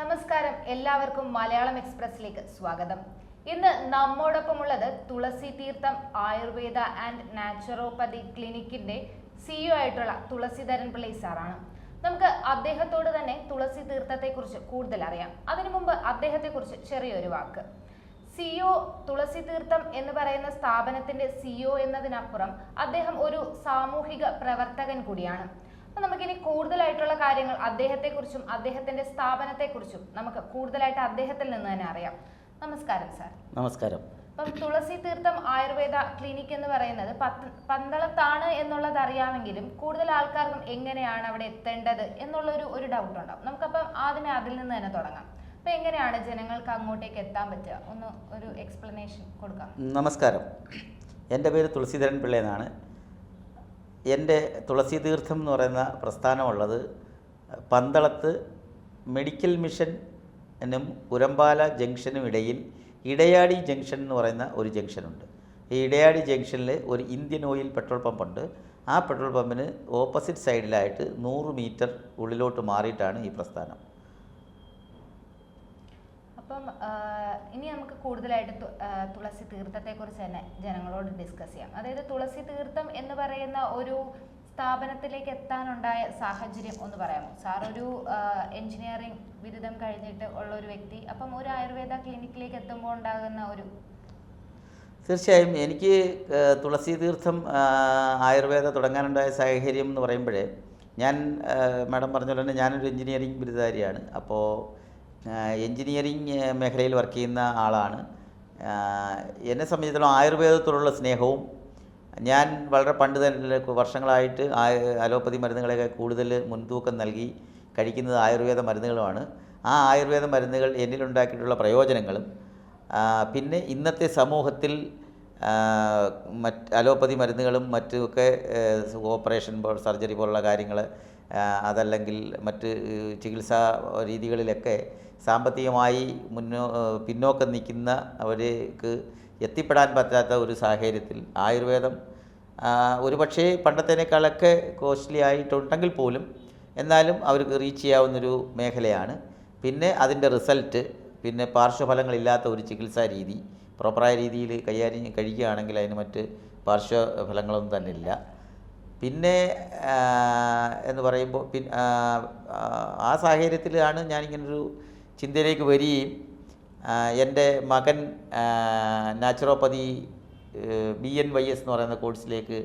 നമസ്കാരം. എല്ലാവർക്കും മലയാളം എക്സ്പ്രസിലേക്ക് സ്വാഗതം. ഇന്ന് നമ്മോടൊപ്പമുള്ളത് തുളസി തീർത്ഥം ആയുർവേദ ആൻഡ് നാച്ചുറോപ്പതി ക്ലിനിക്കിന്റെ സിഇഒ ആയിട്ടുള്ള തുളസിധരൻ പിള്ളൈ സാറാണ്. നമുക്ക് അദ്ദേഹത്തോട് തന്നെ തുളസി തീർത്ഥത്തെക്കുറിച്ച് കൂടുതൽ അറിയാം. അതിനു മുമ്പ് അദ്ദേഹത്തെക്കുറിച്ച് ചെറിയൊരു വാക്ക്. സിഒ തുളസി തീർത്ഥം എന്ന് പറയുന്ന സ്ഥാപനത്തിന്റെ സിഒ എന്നതിനപ്പുറം അദ്ദേഹം ഒരു സാമൂഹിക പ്രവർത്തകൻ കൂടിയാണ്. അപ്പൊ നമുക്കിനി കൂടുതലായിട്ടുള്ള കാര്യങ്ങൾ അദ്ദേഹത്തെക്കുറിച്ചും അദ്ദേഹത്തിന്റെ സ്ഥാപനത്തെക്കുറിച്ചും നമുക്ക് കൂടുതലായിട്ട് അദ്ദേഹത്തിൽ നിന്ന് തന്നെ അറിയാം. നമസ്കാരം സാർ. നമസ്കാരം. അപ്പം തുളസി തീർത്ഥം ആയുർവേദ ക്ലിനിക് എന്ന് പറയുന്നത് പന്തളത്താണ് എന്നുള്ളത് അറിയാമെങ്കിലും കൂടുതൽ ആൾക്കാർക്കും എങ്ങനെയാണ് അവിടെ എത്തേണ്ടത് എന്നുള്ളൊരു ഒരു ഡൗട്ട് ഉണ്ടാവും നമുക്കപ്പം ആദ്യമേ അതിൽ നിന്ന് തന്നെ തുടങ്ങാം. അപ്പൊ എങ്ങനെയാണ് ജനങ്ങൾക്ക് അങ്ങോട്ടേക്ക് എത്താൻ പറ്റുക? ഒന്ന് ഒരു എക്സ്പ്ലനേഷൻ കൊടുക്കാം. നമസ്കാരം. എന്റെ പേര് തുളസീധരൻ പിള്ള എന്നാണ് എന്റെ തുളസി തീർത്ഥം എന്ന് പറയുന്ന പ്രസ്ഥാനമുള്ളത് പന്തളത്ത് മെഡിക്കൽ മിഷൻ എന്നും ഉരമ്പാല ജംഗ്ഷനും ഇടയിൽ ഇടയാടി ജംഗ്ഷൻ എന്ന് പറയുന്ന ഒരു ജംഗ്ഷനുണ്ട്. ഈ ഇടയാടി ജംഗ്ഷനിൽ ഒരു ഇന്ത്യൻ ഓയിൽ പെട്രോൾ പമ്പുണ്ട് ആ പെട്രോൾ പമ്പിന് ഓപ്പോസിറ്റ് സൈഡിലായിട്ട് നൂറ് മീറ്റർ ഉള്ളിലോട്ട് മാറിയിട്ടാണ് ഈ പ്രസ്ഥാനം. അപ്പം ഇനി നമുക്ക് കൂടുതലായിട്ട് തുളസി തീർത്ഥത്തെ കുറിച്ച് തന്നെ ജനങ്ങളോട് ഡിസ്കസ് ചെയ്യാം. അതായത് തുളസി തീർത്ഥം എന്ന് പറയുന്ന ഒരു സ്ഥാപനത്തിലേക്ക് എത്താനുണ്ടായ സാഹചര്യം ഒന്ന് പറയാമോ? സാർ ഒരു എഞ്ചിനീയറിംഗ് ബിരുദം കഴിഞ്ഞിട്ട് ഉള്ള ഒരു വ്യക്തി അപ്പം ഒരു ആയുർവേദ ക്ലിനിക്കിലേക്ക് എത്തുമ്പോൾ ഉണ്ടാകുന്ന ഒരു തീർച്ചയായും എനിക്ക് തുളസി തീർത്ഥം ആയുർവേദ തുടങ്ങാനുണ്ടായ സാഹചര്യം എന്ന് പറയുമ്പോഴേ ഞാൻ മാഡം പറഞ്ഞ പോലെ തന്നെ ഞാനൊരു എഞ്ചിനീയറിംഗ് ബിരുദധാരിയാണ്. അപ്പോൾ എഞ്ചിനീയറിംഗ് മേഖലയിൽ വർക്ക് ചെയ്യുന്ന ആളാണ്. എന്നെ സംബന്ധിച്ചിടത്തോളം ആയുർവേദത്തോടുള്ള സ്നേഹവും ഞാൻ വളരെ പണ്ട് തന്നെ വർഷങ്ങളായിട്ട് അലോപ്പതി മരുന്നുകളെയൊക്കെ കൂടുതൽ മുൻതൂക്കം നൽകി കഴിക്കുന്നത് ആയുർവേദ മരുന്നുകളുമാണ് ആ ആയുർവേദ മരുന്നുകൾ എന്നിലുണ്ടാക്കിയിട്ടുള്ള പ്രയോജനങ്ങളും പിന്നെ ഇന്നത്തെ സമൂഹത്തിൽ മറ്റ് അലോപ്പതി മരുന്നുകളും മറ്റുമൊക്കെ ഓപ്പറേഷൻ സർജറി പോലുള്ള കാര്യങ്ങൾ അതല്ലെങ്കിൽ മറ്റ് ചികിത്സാ രീതികളിലൊക്കെ സാമ്പത്തികമായി മുന്നോ പിന്നോക്കം നിൽക്കുന്ന അവർക്ക് എത്തിപ്പെടാൻ പറ്റാത്ത ഒരു സാഹചര്യത്തിൽ ആയുർവേദം ഒരുപക്ഷേ പണ്ടത്തേനേക്കാളൊക്കെ കോസ്റ്റ്ലി ആയിട്ടുണ്ടെങ്കിൽ പോലും എന്നാലും അവർക്ക് റീച്ച് ചെയ്യാവുന്നൊരു മേഖലയാണ്. പിന്നെ അതിന്റെ റിസൾട്ട് പിന്നെ പാർശ്വഫലങ്ങളില്ലാത്ത ഒരു ചികിത്സാ രീതി പ്രോപ്പറായ രീതിയിൽ കൈകാര്യം കഴിക്കുകയാണെങ്കിൽ അതിന് മറ്റ് പാർശ്വഫലങ്ങളൊന്നും തന്നെ ഇല്ല. പിന്നെ എന്ന് പറയുമ്പോൾ ആ, ആ സാഹചര്യത്തിലാണ് ഞാനിങ്ങനൊരു ചിന്തയിലേക്ക് വരികയും എന്റെ മകൻ naturopathy B N Y S എന്ന് പറയുന്ന കോഴ്സിലേക്ക്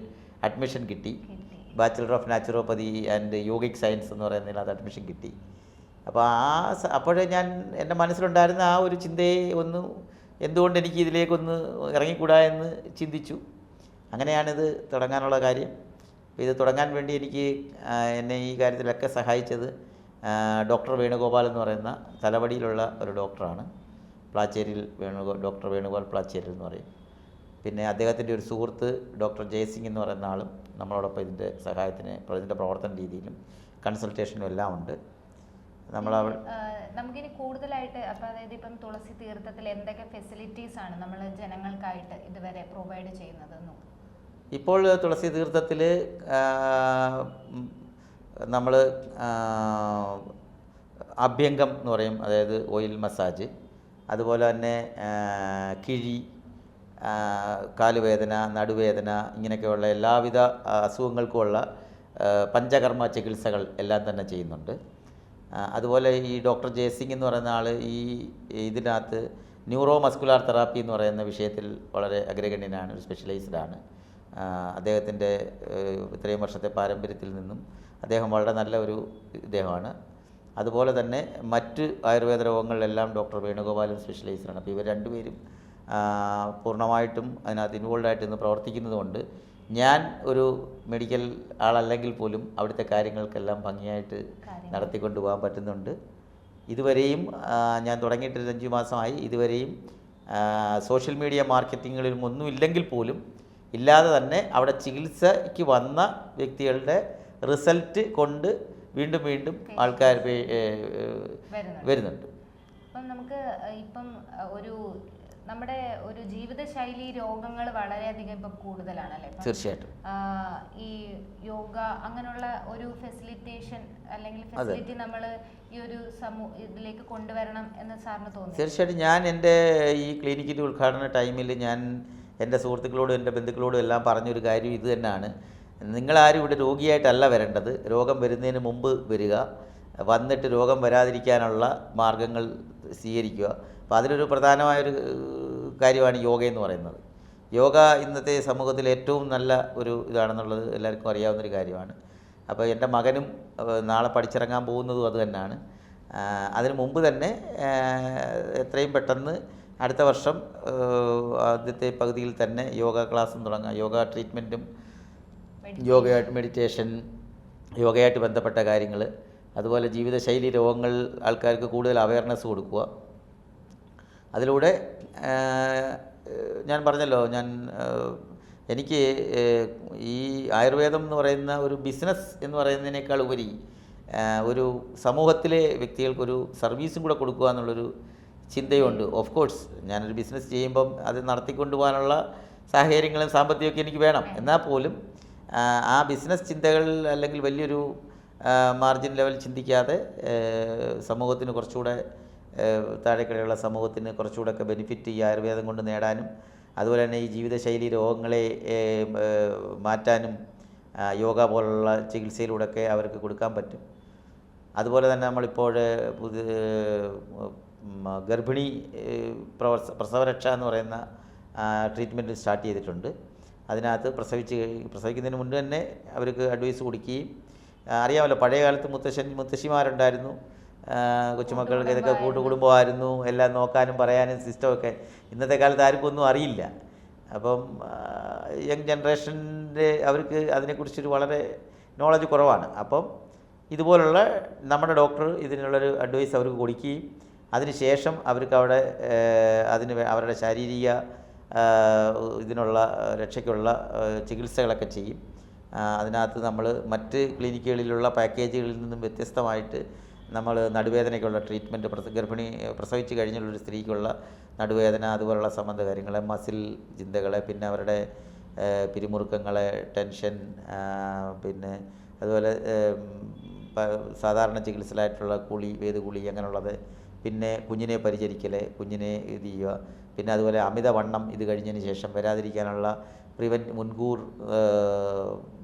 അഡ്മിഷൻ കിട്ടി. Bachelor of naturopathy and yogic science എന്ന് പറയുന്നതിൽ അത് അഡ്മിഷൻ കിട്ടി. അപ്പോൾ ആ അപ്പോഴേ ഞാൻ എന്റെ മനസ്സിലുണ്ടായിരുന്ന ആ ഒരു ചിന്തയെ ഒന്ന് എന്തുകൊണ്ട് എനിക്ക് ഇതിലേക്കൊന്ന് ഇറങ്ങിക്കൂടാ എന്ന് ചിന്തിച്ചു. അങ്ങനെയാണിത് തുടങ്ങാനുള്ള കാര്യം. ഇത് തുടങ്ങാൻ വേണ്ടി എനിക്ക് എന്നെ ഈ കാര്യത്തിലൊക്കെ സഹായിച്ചത്. ഡോക്ടർ വേണുഗോപാൽ എന്ന് പറയുന്ന തലവടിയിലുള്ള ഒരു ഡോക്ടറാണ്. പ്ലാച്ചേരിയിൽ വേണുഗോ ഡോക്ടർ വേണുഗോപാൽ പ്ലാച്ചേരിൽ എന്ന് പറയും. പിന്നെ അദ്ദേഹത്തിന്റെ ഒരു സുഹൃത്ത് ഡോക്ടർ ജയസിംഗ് എന്ന് പറയുന്ന ആളും നമ്മളോടൊപ്പം ഇതിന്റെ സഹായത്തിന് ഇതിന്റെ പ്രവർത്തന രീതിയിലും കൺസൾട്ടേഷനും എല്ലാം ഉണ്ട്. നമ്മൾ നമുക്കിനി കൂടുതലായിട്ട് അപ്പോൾ അതായത് ഇപ്പം തുളസി തീർത്ഥത്തിൽ എന്തൊക്കെ ഫെസിലിറ്റീസ് ആണ് നമ്മൾ ജനങ്ങൾക്കായിട്ട് ഇതുവരെ പ്രൊവൈഡ് ചെയ്യുന്നത് ഇപ്പോൾ തുളസി തീർത്ഥത്തിൽ നമ്മൾ അഭ്യംഗം എന്ന് പറയും അതായത് ഓയിൽ മസാജ്. അതുപോലെ തന്നെ കിഴി കാലുവേദന നടുവേദന ഇങ്ങനെയൊക്കെയുള്ള എല്ലാവിധ അസുഖങ്ങൾക്കുമുള്ള പഞ്ചകർമ്മ ചികിത്സകൾ എല്ലാം തന്നെ ചെയ്യുന്നുണ്ട്. അതുപോലെ ഈ ഡോക്ടർ ജയസിംഗ് എന്ന് പറയുന്ന ആൾ ഈ ഇതിനകത്ത് ന്യൂറോ മസ്കുലാർ തെറാപ്പി എന്ന് പറയുന്ന വിഷയത്തിൽ വളരെ അഗ്രഗണ്യനാണ് ഒരു സ്പെഷ്യലൈസ്ഡ് ആണ്. അദ്ദേഹത്തിന്റെ ഇത്രയും വർഷത്തെ പാരമ്പര്യത്തിൽ നിന്നും അദ്ദേഹം വളരെ നല്ല ഒരു ഇദ്ദേഹമാണ്. അതുപോലെ തന്നെ മറ്റ് ആയുർവേദ രോഗങ്ങളിലെല്ലാം ഡോക്ടർ വേണുഗോപാലും സ്പെഷ്യലൈസ്ഡാണ് ആണ് അപ്പോൾ ഇവർ രണ്ടുപേരും പൂർണമായിട്ടും അതിനകത്ത് ഇൻവോൾവ് ആയിട്ട് ഇന്ന് പ്രവർത്തിക്കുന്നതുകൊണ്ട് ഞാൻ ഒരു മെഡിക്കൽ ആളല്ലെങ്കിൽ പോലും അവിടുത്തെ കാര്യങ്ങൾക്കെല്ലാം ഭംഗിയായിട്ട്. നടത്തിക്കൊണ്ട് പോകാൻ പറ്റുന്നുണ്ട്. ഇതുവരെയും ഞാൻ തുടങ്ങിയിട്ട് ഒരു അഞ്ച് മാസമായി. ഇതുവരെയും സോഷ്യൽ മീഡിയ മാർക്കറ്റിങ്ങുകളിൽ ഒന്നും ഇല്ലെങ്കിൽ പോലും ഇല്ലാതെ തന്നെ അവിടെ ചികിത്സയ്ക്ക് വന്ന വ്യക്തികളുടെ റിസൾട്ട് കൊണ്ട് വീണ്ടും വീണ്ടും ആൾക്കാർ വരുന്നുണ്ട്. അപ്പം നമുക്ക് ഇപ്പം ഒരു നമ്മുടെ ഒരു ജീവിതശൈലി രോഗങ്ങൾ വളരെയധികം ഇപ്പം കൂടുതലാണ് അല്ലേ? തീർച്ചയായിട്ടും. ഈ യോഗ അങ്ങനെയുള്ള ഒരു ഫെസിലിറ്റേഷൻ അല്ലെങ്കിൽ ഫെസിലിറ്റി നമ്മൾ ഈ ഒരു സമൂഹ ഇതിലേക്ക് കൊണ്ടുവരണം എന്ന് സാറിന് തോന്നുന്നു തീർച്ചയായിട്ടും ഞാൻ എന്റെ ഈ ക്ലിനിക്കിന്റെ ഉദ്ഘാടന ടൈമിൽ ഞാൻ എന്റെ സുഹൃത്തുക്കളോടും എന്റെ ബന്ധുക്കളോടും എല്ലാം പറഞ്ഞൊരു കാര്യം ഇത് തന്നെയാണ്. നിങ്ങളാരും ഇവിടെ രോഗിയായിട്ടല്ല വരേണ്ടത്. രോഗം വരുന്നതിന് മുമ്പ് വരിക. വന്നിട്ട് രോഗം വരാതിരിക്കാനുള്ള മാർഗങ്ങൾ സ്വീകരിക്കുക. അപ്പോൾ അതിലൊരു പ്രധാനമായൊരു കാര്യമാണ് യോഗ എന്ന് പറയുന്നത്. യോഗ ഇന്നത്തെ സമൂഹത്തിൽ ഏറ്റവും നല്ല ഒരു ഇതാണെന്നുള്ളത് എല്ലാവർക്കും അറിയാവുന്നൊരു കാര്യമാണ്. അപ്പോൾ എന്റെ മകനും നാളെ പഠിച്ചിറങ്ങാൻ പോകുന്നതും അതുതന്നെയാണ് ആഹ് അതിന് മുമ്പ് തന്നെ എത്രയും പെട്ടെന്ന് അടുത്ത വർഷം ആദ്യത്തെ പകുതിയിൽ തന്നെ യോഗ ക്ലാസ്സും തുടങ്ങാം. യോഗ ട്രീറ്റ്മെന്റും യോഗയായിട്ട് മെഡിറ്റേഷൻ യോഗയായിട്ട് ബന്ധപ്പെട്ട കാര്യങ്ങൾ അതുപോലെ ജീവിതശൈലി രോഗങ്ങൾ ആൾക്കാർക്ക് കൂടുതൽ അവയർനെസ് കൊടുക്കുക. അതിലൂടെ ഞാൻ പറഞ്ഞല്ലോ ഞാൻ എനിക്ക് ഈ ആയുർവേദം എന്ന് പറയുന്ന ഒരു ബിസിനസ് എന്ന് പറയുന്നതിനേക്കാൾ ഉപരി ഒരു സമൂഹത്തിലെ വ്യക്തികൾക്കൊരു സർവീസും കൂടെ കൊടുക്കുക എന്നുള്ളൊരു ചിന്തയുണ്ട്. ഓഫ് കോഴ്സ് ഞാനൊരു ബിസിനസ് ചെയ്യുമ്പം അത് നടത്തിക്കൊണ്ടു പോകാനുള്ള സാഹചര്യങ്ങളും സാമ്പത്തികമൊക്കെ എനിക്ക് വേണം. എന്നാൽ പോലും ആ ബിസിനസ് ചിന്തകൾ അല്ലെങ്കിൽ വലിയൊരു മാർജിൻ ലെവൽ ചിന്തിക്കാതെ സമൂഹത്തിന് കുറച്ചുകൂടെ താഴെക്കിടയുള്ള സമൂഹത്തിന് കുറച്ചുകൂടെയൊക്കെ ബെനിഫിറ്റ് ഈ ആയുർവേദം കൊണ്ട് നേടാനും അതുപോലെ തന്നെ ഈ ജീവിതശൈലി രോഗങ്ങളെ മാറ്റാനും യോഗ പോലുള്ള ചികിത്സയിലൂടെ ഒക്കെ അവർക്ക് കൊടുക്കാൻ പറ്റും. അതുപോലെ തന്നെ നമ്മളിപ്പോൾ പുതിയ ഗർഭിണി ഏഹ്, പ്രവസ പ്രസവരക്ഷ എന്ന് പറയുന്ന ട്രീറ്റ്മെന്റ് സ്റ്റാർട്ട് ചെയ്തിട്ടുണ്ട്. അതിനകത്ത് പ്രസവിച്ച് പ്രസവിക്കുന്നതിന് മുൻപ് തന്നെ അവർക്ക് അഡ്വൈസ് കൊടുക്കുകയും അറിയാമല്ലോ പഴയ കാലത്ത് മുത്തശ്ശൻ മുത്തശ്ശിമാരുണ്ടായിരുന്നു. കൊച്ചുമക്കൾക്ക് ഇതൊക്കെ കൂട്ടുകുടുംബമായിരുന്നു എല്ലാം നോക്കാനും പറയാനും സിസ്റ്റമൊക്കെ ഇന്നത്തെ കാലത്ത് ആർക്കും ഒന്നും അറിയില്ല. അപ്പം യങ് ജനറേഷന്റെ അവർക്ക് അതിനെക്കുറിച്ചൊരു വളരെ നോളജ് കുറവാണ്. അപ്പം ഇതുപോലുള്ള നമ്മുടെ ഡോക്ടർ ഇതിനുള്ളൊരു അഡ്വൈസ് അവർക്ക് കൊടുക്കുകയും അതിനുശേഷം അവർക്ക് അവിടെ അതിന് അവരുടെ ശാരീരിക ഇതിനുള്ള രക്ഷയ്ക്കുള്ള ചികിത്സകളൊക്കെ ചെയ്യും. അതിനകത്ത് നമ്മൾ മറ്റ് ക്ലിനിക്കുകളിലുള്ള പാക്കേജുകളിൽ നിന്നും വ്യത്യസ്തമായിട്ട് നമ്മൾ നടുവേദനയ്ക്കുള്ള ട്രീറ്റ്മെന്റ് ഗർഭിണി പ്രസവിച്ച് കഴിഞ്ഞുള്ളൊരു സ്ത്രീക്കുള്ള നടുവേദന അതുപോലുള്ള സംബന്ധ കാര്യങ്ങൾ മസിൽ ചിന്തകളെ പിന്നെ അവരുടെ പിരിമുറുക്കങ്ങളെ ടെൻഷൻ പിന്നെ അതുപോലെ സാധാരണ ചികിത്സയിലായിട്ടുള്ള കുളി വേദകുളി അങ്ങനെയുള്ളത് പിന്നെ കുഞ്ഞിനെ പരിചരിക്കൽ കുഞ്ഞിനെ ഇത് ചെയ്യുക. പിന്നെ അതുപോലെ അമിതവണ്ണം ഇത് കഴിഞ്ഞതിന് ശേഷം വരാതിരിക്കാനുള്ള പ്രിവൻ മുൻകൂർ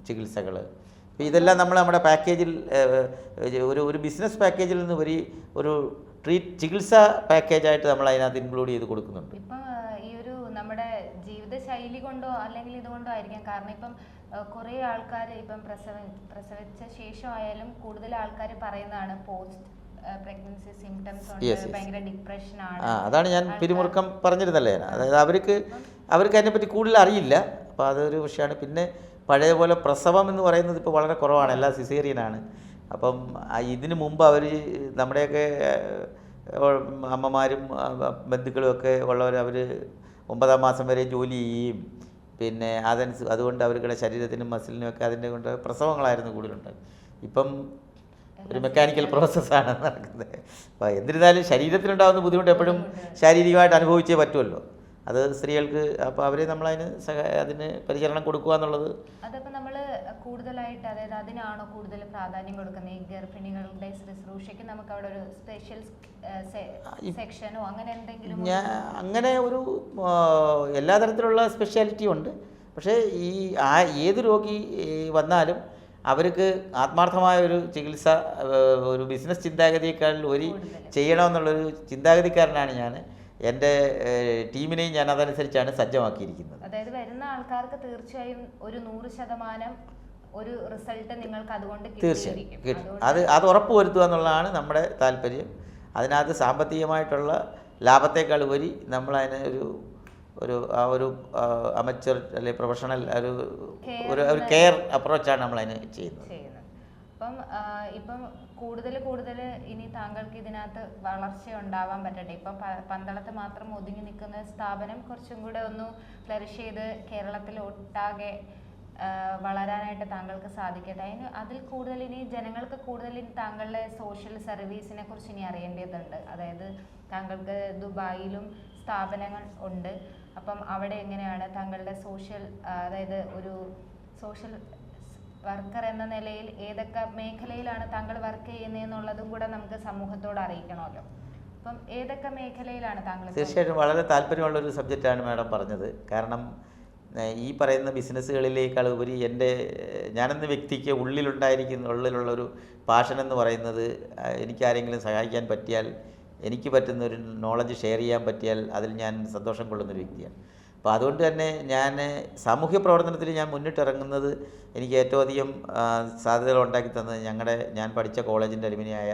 ചികിത്സകൾ ഇതെല്ലാം നമ്മൾ നമ്മുടെ പാക്കേജിൽ ഒരു ഒരു ബിസിനസ് പാക്കേജിൽ നിന്ന് ഒരു ഒരു ട്രീറ്റ് ചികിത്സ പാക്കേജായിട്ട് നമ്മൾ അതിനകത്ത് ഇൻക്ലൂഡ് ചെയ്ത് കൊടുക്കുന്നുണ്ട്. ഇപ്പം ഈ ഒരു നമ്മുടെ ജീവിതശൈലി കൊണ്ടോ അല്ലെങ്കിൽ ഇതുകൊണ്ടോ ആയിരിക്കാം. കാരണം ഇപ്പം കുറേ ആൾക്കാർ ഇപ്പം പ്രസവ പ്രസവിച്ച ശേഷം ആയാലും കൂടുതൽ ആൾക്കാർ പറയുന്നതാണ് പോസ്റ്റ് പ്രഗ്നൻസി സിംറ്റംസ് Yes, ഉണ്ട് yes. ഭയങ്കര ഡിപ്രഷൻ ആണ്. ആ അതാണ് ഞാൻ പിരിമുറുക്കം പറഞ്ഞിരുന്നല്ലേ അതായത് അവർക്ക് അവർക്ക് അതിനെപ്പറ്റി കൂടുതൽ അറിയില്ല. അപ്പോൾ അതൊരു വിഷയമാണ്. പിന്നെ പഴയ പോലെ പ്രസവം എന്ന് പറയുന്നത് ഇപ്പോൾ വളരെ കുറവാണ്. എല്ലാം സിസേറിയനാണ് അപ്പം ഇതിനു മുമ്പ് അവർ നമ്മുടെയൊക്കെ അമ്മമാരും ബന്ധുക്കളും ഒക്കെ ഉള്ളവർ അവർ ഒമ്പതാം മാസം വരെ ജോലി ചെയ്യും. പിന്നെ അതനുസ അതുകൊണ്ട് അവരുടെ ശരീരത്തിനും മസിലിനും ഒക്കെ അതിന്റെ കൊണ്ട് പ്രസവങ്ങളായിരുന്നു കൂടുതലുണ്ട് ഇപ്പം ഒരു മെക്കാനിക്കൽ പ്രോസസ്സാണ് നടക്കുന്നത്. അപ്പോൾ എന്നിരുന്നാലും ശരീരത്തിനുണ്ടാകുന്ന ബുദ്ധിമുട്ട് എപ്പോഴും ശാരീരികമായിട്ട് അനുഭവിച്ചേ പറ്റുമല്ലോ അത് സ്ത്രീകൾക്ക് അപ്പോൾ അവരെ നമ്മളതിന് സഹ അതിന് പരിചരണം കൊടുക്കുക എന്നുള്ളത് അതപ്പോൾ നമ്മൾ കൂടുതലായിട്ട് അതായത് അതിനാണോ കൂടുതൽ പ്രാധാന്യം കൊടുക്കുന്നത്? ഈ ഗർഭിണികളുടെ ശുശ്രൂഷയ്ക്ക് നമുക്ക് അവിടെ ഒരു സ്പെഷ്യൽ സെക്ഷനോ അങ്ങനെ എന്തെങ്കിലും ഞാൻ അങ്ങനെ ഒരു എല്ലാ തരത്തിലുള്ള സ്പെഷ്യാലിറ്റിയും ഉണ്ട്. പക്ഷേ ഈ ആ ഏത് രോഗി വന്നാലും അവർക്ക് ആത്മാർത്ഥമായ ഒരു ചികിത്സ ഒരു ബിസിനസ് ചിന്താഗതിയേക്കാൾ ഒരു ചെയ്യണമെന്നുള്ളൊരു ചിന്താഗതിക്കാരനാണ് ഞാൻ. എന്റെ ടീമിനെയും ഞാൻ അതനുസരിച്ചാണ് സജ്ജമാക്കിയിരിക്കുന്നത്. അതായത് വരുന്ന ആൾക്കാർക്ക് തീർച്ചയായും ഒരു നൂറ് ശതമാനം ഒരു റിസൾട്ട് നിങ്ങൾക്ക് അതുകൊണ്ട് തീർച്ചയായും കിട്ടും. അത് അത് ഉറപ്പ് വരുത്തുക എന്നുള്ളതാണ് നമ്മുടെ താല്പര്യം. അതിനകത്ത് സാമ്പത്തികമായിട്ടുള്ള ലാഭത്തേക്കാൾ ഉപരി നമ്മളതിനെ ഒരു ഒരു ആ ഒരു അമച്ചർ അല്ലെ പ്രൊഫഷണൽ ഒരു ഒരു ഒരു കെയർ അപ്രോച്ചാണ് നമ്മൾ അതിന് ചെയ്യുന്നത്. അപ്പം ഇപ്പം കൂടുതൽ കൂടുതൽ ഇനി താങ്കൾക്ക് ഇതിനകത്ത് വളർച്ച ഉണ്ടാവാൻ പറ്റട്ടെ. ഇപ്പം പന്തളത്ത് മാത്രം ഒതുങ്ങി നിൽക്കുന്ന സ്ഥാപനം കുറച്ചും കൂടെ ഒന്ന് ഫ്ലറിഷ് ചെയ്ത് കേരളത്തിൽ ഒട്ടാകെ വളരാനായിട്ട് താങ്കൾക്ക് സാധിക്കട്ടെ. അതിന് അതിൽ കൂടുതൽ ഇനി ജനങ്ങൾക്ക് കൂടുതൽ ഇനി താങ്കളുടെ സോഷ്യൽ സർവീസിനെ കുറിച്ച് ഇനി അറിയേണ്ടതുണ്ട്. അതായത് താങ്കൾക്ക് ദുബായിലും സ്ഥാപനങ്ങൾ ഉണ്ട്. അപ്പം അവിടെ എങ്ങനെയാണ് താങ്കളുടെ സോഷ്യൽ അതായത് ഒരു സോഷ്യൽ വർക്കർ എന്ന നിലയിൽ ഏതൊക്കെ മേഖലയിലാണ് താങ്കൾ വർക്ക് ചെയ്യുന്നതെന്നുള്ളതും കൂടെ നമുക്ക് സമൂഹത്തോട് അറിയിക്കണമല്ലോ. അപ്പം ഏതൊക്കെ മേഖലയിലാണ് താങ്കൾ തീർച്ചയായിട്ടും വളരെ താല്പര്യമുള്ള ഒരു സബ്ജക്റ്റാണ് മാഡം പറഞ്ഞത്. കാരണം ഈ പറയുന്ന ബിസിനസ്സുകളിലേക്കാൾ ഉപരി എന്റെ ഞാനെന്ന വ്യക്തിക്ക് ഉള്ളിലുണ്ടായിരിക്കുന്ന ഉള്ളിലുള്ളൊരു പാഷൻ എന്ന് പറയുന്നത് എനിക്കാരെങ്കിലും എനിക്ക് ആരെങ്കിലും സഹായിക്കാൻ പറ്റിയാൽ എനിക്ക് പറ്റുന്ന ഒരു നോളജ് ഷെയർ ചെയ്യാൻ പറ്റിയാൽ അതിൽ ഞാൻ സന്തോഷം കൊള്ളുന്നൊരു വ്യക്തിയാണ്. അപ്പോൾ അതുകൊണ്ട് തന്നെ ഞാൻ സാമൂഹ്യ പ്രവർത്തനത്തിൽ ഞാൻ മുന്നിട്ടിറങ്ങുന്നത് എനിക്ക് ഏറ്റവും അധികം സാധ്യതകൾ ഉണ്ടാക്കി തന്നത് ഞങ്ങളുടെ ഞാൻ പഠിച്ച കോളേജിന്റെ അലുമിനിയായ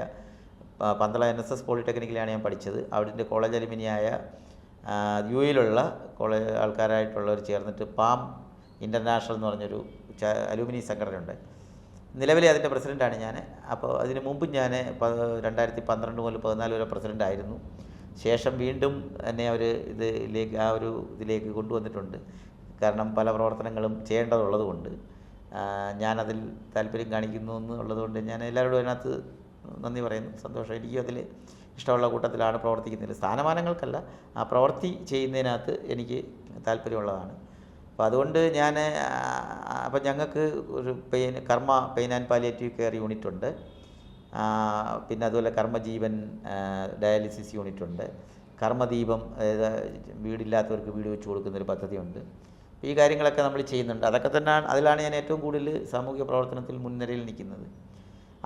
പന്തള എൻ എസ് എസ് പോളിടെക്നിക്കിലാണ് ഞാൻ പഠിച്ചത്. അവിടുത്തെ കോളേജ് അലുമിനിയായ യു എയിലുള്ള കോളേജ് ആൾക്കാരായിട്ടുള്ളവർ ചേർന്നിട്ട് പാം ഇന്റർനാഷണൽ എന്ന് പറഞ്ഞൊരു അലുമിനി സംഘടനയുണ്ട്. നിലവിലെ അതിന്റെ പ്രസിഡന്റാണ് ഞാൻ. അപ്പോൾ അതിന് മുമ്പ് ഞാൻ രണ്ടായിരത്തി പന്ത്രണ്ട് മുതൽ പതിനാല് വരെ പ്രസിഡന്റ് ആയിരുന്നു ശേഷം വീണ്ടും എന്നെ അവർ ഇതിലേക്ക് ആ ഒരു ഇതിലേക്ക് കൊണ്ടുവന്നിട്ടുണ്ട്. കാരണം പല പ്രവർത്തനങ്ങളും ചെയ്യേണ്ടതുള്ളതുകൊണ്ട്. ഞാനതിൽ താല്പര്യം കാണിക്കുന്നു എന്നുള്ളതുകൊണ്ട് ഞാൻ എല്ലാവരോടും അതിനകത്ത് നന്ദി പറയുന്നു. സന്തോഷം. എനിക്കും അതിൽ ഇഷ്ടമുള്ള കൂട്ടത്തിലാണ് പ്രവർത്തിക്കുന്നത് സ്ഥാനമാനങ്ങൾക്കല്ല ആ പ്രവൃത്തി ചെയ്യുന്നതിനകത്ത് എനിക്ക് താല്പര്യമുള്ളതാണ്. അപ്പോൾ അതുകൊണ്ട് ഞാൻ അപ്പം ഞങ്ങൾക്ക് ഒരു pain Karma pain and palliative care unit ഉണ്ട് പിന്നെ അതുപോലെ കർമ്മജീവൻ ഡയാലിസിസ് യൂണിറ്റ് ഉണ്ട് കർമ്മദീപം അതായത് വീടില്ലാത്തവർക്ക് വീട് വെച്ച് കൊടുക്കുന്ന ഒരു പദ്ധതിയുണ്ട്. ഈ കാര്യങ്ങളൊക്കെ നമ്മൾ ചെയ്യുന്നുണ്ട്. അതൊക്കെ തന്നെയാണ് അതിലാണ് ഞാൻ ഏറ്റവും കൂടുതൽ സാമൂഹിക പ്രവർത്തനത്തിൽ മുൻനിരയിൽ നിൽക്കുന്നത്.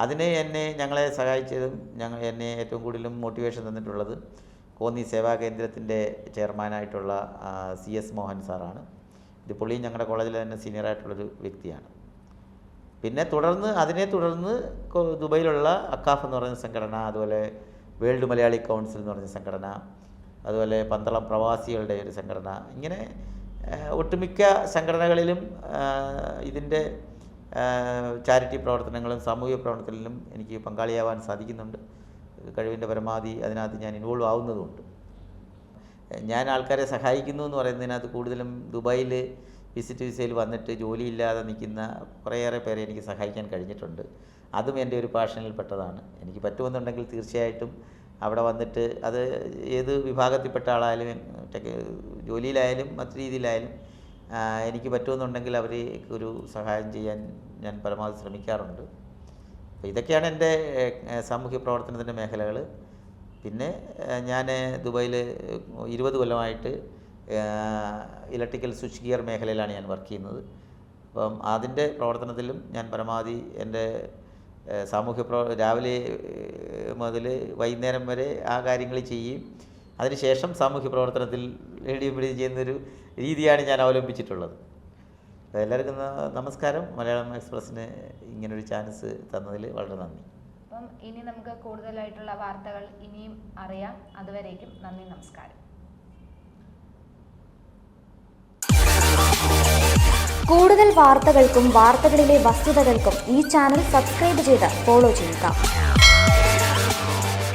അതിനെ എന്നെ ഞങ്ങളെ സഹായിച്ചതും ഞങ്ങൾ എന്നെ ഏറ്റവും കൂടുതലും മോട്ടിവേഷൻ തന്നിട്ടുള്ളത് കോന്നി സേവാ കേന്ദ്രത്തിന്റെ ചെയർമാനായിട്ടുള്ള സി എസ് മോഹൻ സാറാണ്. ഇത് പുള്ളിയും ഞങ്ങളുടെ കോളേജിൽ തന്നെ സീനിയറായിട്ടുള്ളൊരു വ്യക്തിയാണ്. പിന്നെ തുടർന്ന് അതിനെ തുടർന്ന് ദുബൈയിലുള്ള അക്കാഫ് എന്ന് പറയുന്ന സംഘടന അതുപോലെ വേൾഡ് മലയാളി കൗൺസിൽ എന്ന് പറഞ്ഞ സംഘടന അതുപോലെ പന്തളം പ്രവാസികളുടെ ഒരു സംഘടന ഇങ്ങനെ ഒട്ടുമിക്ക സംഘടനകളിലും ഇതിന്റെ ചാരിറ്റി പ്രവർത്തനങ്ങളും സാമൂഹിക പ്രവർത്തനങ്ങളിലും എനിക്ക് പങ്കാളിയാവാൻ സാധിക്കുന്നുണ്ട്. കഴിവിന്റെ പരമാവധി അതിനകത്ത് ഞാൻ ഇൻവോൾവ് ആവുന്നതുമുണ്ട്. ഞാൻ ആൾക്കാരെ സഹായിക്കുന്നു എന്ന് പറയുന്നതിനകത്ത് കൂടുതലും ദുബായിൽ വിസിറ്റ് വിസയിൽ വന്നിട്ട് ജോലിയില്ലാതെ നിൽക്കുന്ന കുറേയേറെ പേരെ എനിക്ക് സഹായിക്കാൻ കഴിഞ്ഞിട്ടുണ്ട്. അതും എന്റെ ഒരു പാഷനിൽ പെട്ടതാണ് എനിക്ക് പറ്റുമെന്നുണ്ടെങ്കിൽ തീർച്ചയായിട്ടും അവിടെ വന്നിട്ട് അത് ഏത് വിഭാഗത്തിൽപ്പെട്ട ആളായാലും ടെക് ജോലിയിലായാലും മറ്റു രീതിയിലായാലും എനിക്ക് പറ്റുമെന്നുണ്ടെങ്കിൽ അവർ ഒരു സഹായം ചെയ്യാൻ ഞാൻ പരമാവധി ശ്രമിക്കാറുണ്ട്. അപ്പോൾ ഇതൊക്കെയാണ് എന്റെ സാമൂഹ്യ പ്രവർത്തനത്തിന്റെ മേഖലകൾ പിന്നെ ഞാൻ ദുബായിൽ ഇരുപത് കൊല്ലമായിട്ട് ഇലക്ട്രിക്കൽ സ്വിച്ച് ഗിയർ മേഖലയിലാണ് ഞാൻ വർക്ക് ചെയ്യുന്നത്. അപ്പം അതിന്റെ പ്രവർത്തനത്തിലും ഞാൻ പരമാവധി എന്റെ സാമൂഹ്യ പ്രവ രാവിലെ മുതൽ വൈകുന്നേരം വരെ ആ കാര്യങ്ങൾ ചെയ്യും. അതിനുശേഷം സാമൂഹ്യ പ്രവർത്തനത്തിൽ ഏടിയും പിടി ചെയ്യുന്നൊരു രീതിയാണ് ഞാൻ അവലംബിച്ചിട്ടുള്ളത്. എല്ലാവർക്കും നമസ്കാരം. മലയാളം എക്സ്പ്രസ്സിന് ഇങ്ങനൊരു ചാൻസ് തന്നതിൽ വളരെ നന്ദി. അപ്പം ഇനി നമുക്ക് കൂടുതലായിട്ടുള്ള വാർത്തകൾ ഇനിയും അറിയാം. അതുവരേക്കും നന്ദി നമസ്കാരം. കൂടുതൽ വാർത്തകൾക്കും വാർത്തകളിലെ വസ്തുതകൾക്കും ഈ ചാനൽ സബ്സ്ക്രൈബ് ചെയ്ത് ഫോളോ ചെയ്യുക.